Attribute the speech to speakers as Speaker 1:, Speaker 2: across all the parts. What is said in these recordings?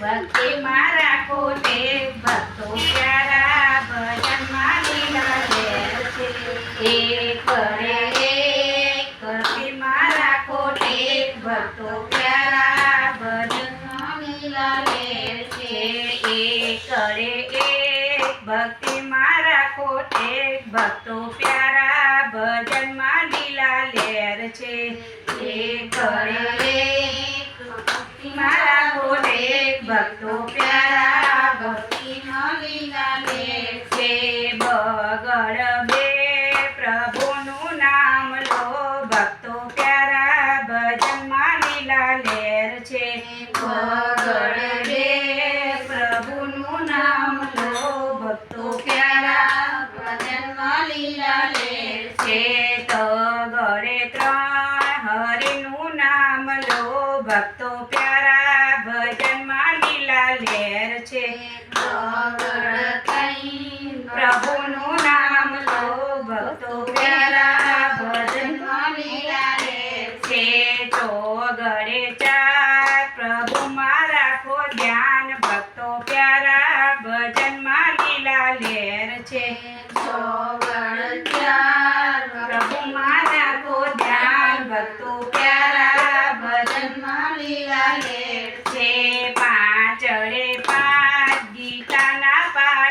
Speaker 1: ભક્તિમાં રાખો તે ભક્તો પ્યારા લીલા છે. એક કરે એક ભક્તિમાં રાખો ભક્તો પ્યારા ભજનમાં લીલા લેર છે. એક કરે એક ભક્તિમાં રાખો તે ભક્તો પ્યારા ભજનમાં લીલા લેર છે. એક કરે મારા ગોરે ભક્તો પ્યારા, ભક્તિ લીલા લે છે. બગડ બે પ્રભુનું નામ લો. ભક્તો પ્યારા ભજનમાં લીલા લેર છે. બગડ બે પ્રભુનું નામ લો. ભક્તો પ્યારા ભજનમાં લીલા લેર છે. તો ગળે ત્રણ હરિનું નામ લો. ભક્તો પ્યારા ભજનમાં લીલા લેર છે પ્રભુનું નામ લો ભક્તો પ્યારા ભજનમાં લીલા લેર છે ચોગડે ચાર પ્રભુમાં રાખો ધ્યાન ભક્તો પ્યારા ભજનમાં લીલા લેર છે ચોગડ ચાર પ્રભુમાં રાખો ધ્યાન ભક્તો પ્યારા ભજનમાં લીલા લેર છે પાંચડે પાંચ ગીતાના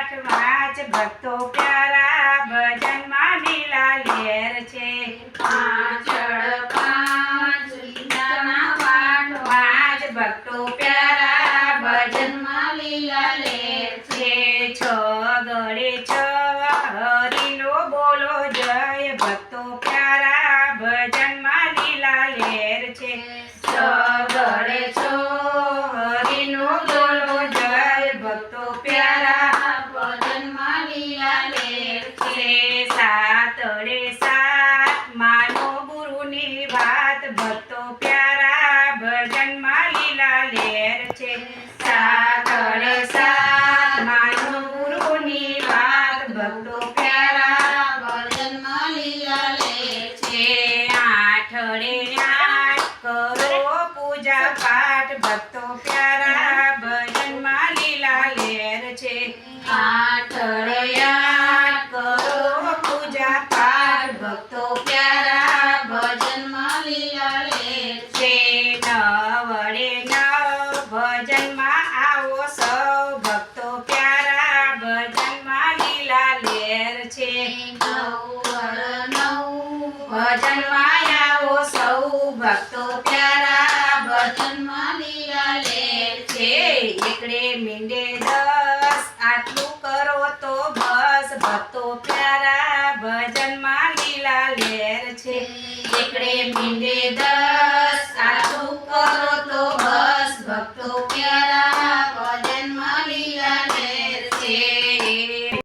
Speaker 1: પાઠ વાંચ ભક્તો પ્યારા ભજનમાં લીલા લેર છે. પાંચ ગીતાના પાઠ વાંચ ભક્તો પ્યારા ભજનમાં લીલા લેર છે. છ ગળે છ હરિનો બોલો જય ભક્તો વાત પ્યારા ભજનમાં લીલા લેર છે. સાતડે સાત માનો ગુરુની વાત ભક્તો પ્યારા ભજનમાં લીલા લેર છે. આઠડે આઠ કરો પૂજા પાઠ ભક્તો પ્યારા ભજનમાં લીલા લેર છે. આઠડે આઠ કરો પૂજા પાઠ ભક્તો છે. આવો સૌ ભક્તો પ્યારા. ભજનમાં લીલા લે છે. એકડે મીંડે દસ. આટલું કરો તો બસ. ભક્તો પ્યારા. ભજનમાં લીલા લેર છે. એકડે મીંડે દસ.